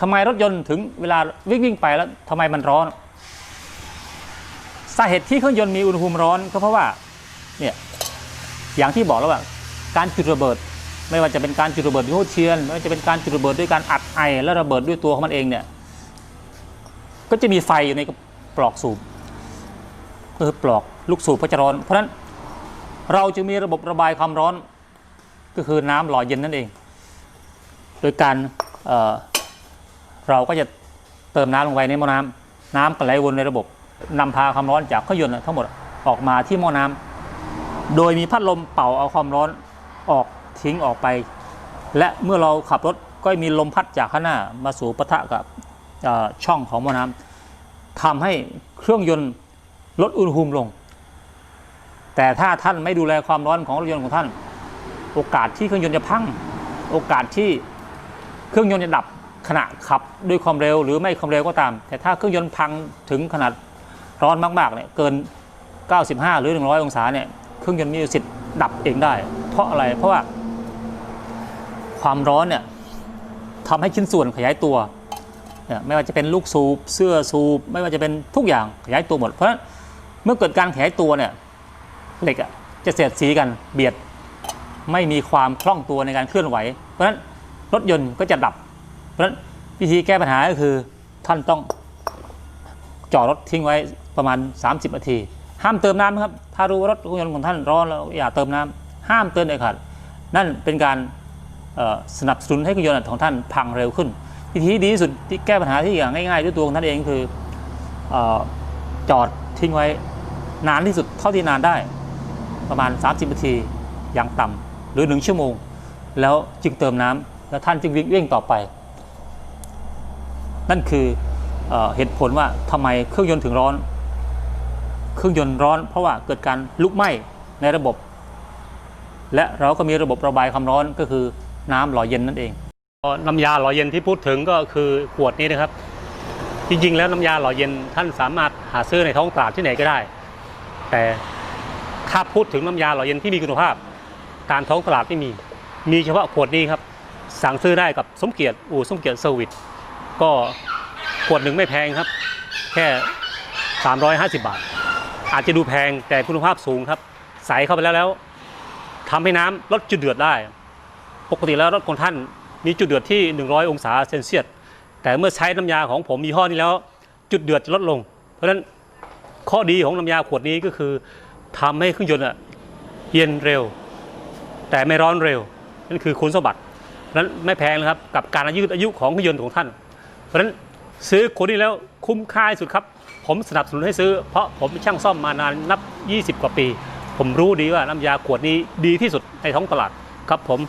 ทำไมรถยนต์ถึงเวลาวิ่งวิ่งไปแล้วทำไมมันร้อน สาเหตุที่เครื่องยนต์มีอุณหภูมิร้อนก็เพราะว่าเนี่ยอย่างที่บอกแล้วว่าการจุดระเบิด ไม่ว่าจะเป็นการจุดระเบิดด้วยหัวเทียนไม่ว่าจะเป็นการจุดระเบิดด้วยการอัดไอและระเบิดด้วยตัวของมันเองเนี่ยก็จะมีไฟอยู่ในปลอกสูบก็คือปลอกลูกสูบก็จะร้อน เพราะฉะนั้นเราจึงมีระบบระบายความร้อนก็คือน้ำหล่อเย็นนั่นเอง โดยการ เราก็จะเติมน้ำลงไปในหม้อน้ำน้ำก็ไหลวนในระบบนำพาความร้อนจากเครื่องยนต์ทั้งหมดออกมาที่หม้อน้ำโดยมีพัดลมเป่าเอาความร้อนออกทิ้งออกไป และเมื่อเราขับรถก็มีลมพัดจากข้างหน้ามาสู่ปะทะกับช่องของหม้อน้ำทำให้เครื่องยนต์ลดอุณหภูมิลง แต่ถ้าท่านไม่ดูแลความร้อนของรถยนต์ของท่าน โอกาสที่เครื่องยนต์จะพัง โอกาสที่เครื่องยนต์จะดับ ขณะขับด้วยความเร็วหรือไม่ความเร็วก็ตาม แต่ถ้าเครื่องยนต์พังถึงขนาดร้อนมากๆเนี่ยเกิน 95 หรือ 100 องศาเนี่ยเครื่องยนต์มีสิทธิ์ดับเองได้ เพราะอะไรเพราะว่าความร้อนเนี่ยทำให้ชิ้นส่วนขยายตัวไม่ว่าจะเป็นลูกสูบเสื้อสูบไม่ว่าจะเป็นทุกอย่างขยายตัวหมด เพราะฉะนั้นเมื่อเกิดการขยายตัวเนี่ยเหล็กอะจะเสียดสีกันเบียด ไม่มีความคล่องตัวในการเคลื่อนไหว เพราะฉะนั้นรถยนต์ก็จะดับ ราะฉะนั้นวิธีแก้ปัญหาก็คือท่านต้องจอดรถทิ้งไว้ประมาณ 30นาที ห้ามเติมน้ำนะครับ ถ้ารู้ว่ารถยนต์ของท่านร้อนแล้วอย่าเติมน้ำห้ามเติมเด็ดขาดนั่นเป็นการสนับสนุนให้เครื่องยนต์ของท่านพังเร็วขึ้น วิธีดีที่สุดที่แก้ปัญหาที่อย่างง่ายๆด้วยตัวของท่านเองคืออจอดทิ้งไว้นานที่สุดเท่าที่นานได้ประมาณ 30นาทีอย่างต่ำหรือ 1 ชั่วโมง แล้วจึงเติมน้ำแล้วท่านจึงวิ่งเร่งต่อไป นั่นคือเอเหตุผลว่าทำไมเครื่องยนต์ถึงร้อน เครื่องยนต์ร้อน เพราะว่าเกิดการลุกไหม้ในระบบ และเราก็มีระบบระบายความร้อนก็คือน้ำหล่อเย็นนั่นเองน้ำยาหล่อเย็นที่พูดถึงก็คือขวดนี้นะครับ จริงๆ แล้วน้ำยาหล่อเย็นท่านสามารถหาซื้อในท้องตลาดที่ไหนก็ได้ แต่ถ้าพูดถึงน้ำยาหล่อเย็นที่มีคุณภาพ ตามท้องตลาดไม่มี มีเฉพาะขวดนี้ครับ สั่งซื้อได้กับสมเกียรติอู่สมเกียรติเซอร์วิสก็ ขวดหนึ่งไม่แพงครับ แค่ 350 บาท อาจจะดูแพงแต่คุณภาพสูงครับ ใส่เข้าไปแล้วแล้วทำให้น้ำลดจุดเดือดได้ ปกติแล้วรถของท่านมีจุดเดือดที่ 100 องศาเซนเซียสแต่เมื่อใช้น้ำยาของผมยี่ห้อนี้แล้ว จุดเดือดจะลดลง เพราะฉะนั้นข้อดีของน้ำยาขวดนี้ก็คือทำให้เครื่องยนต์เย็นเร็ว แต่ไม่ร้อนเร็วนั่นคือคุณสมบัติเพราะฉะนั้นไม่แพงนะครับกับการยืดอายุของเครื่องยนต์ของท่าน เพราะฉะนั้น ซื้อขวดนี้แล้วคุ้มค่าที่สุดครับ ผมสนับสนุนให้ซื้อ เพราะผมเป็นช่างซ่อมมานานนับ 20 กว่าปี ผมรู้ดีว่าน้ำยาขวดนี้ดีที่สุดในท้องตลาดครับผม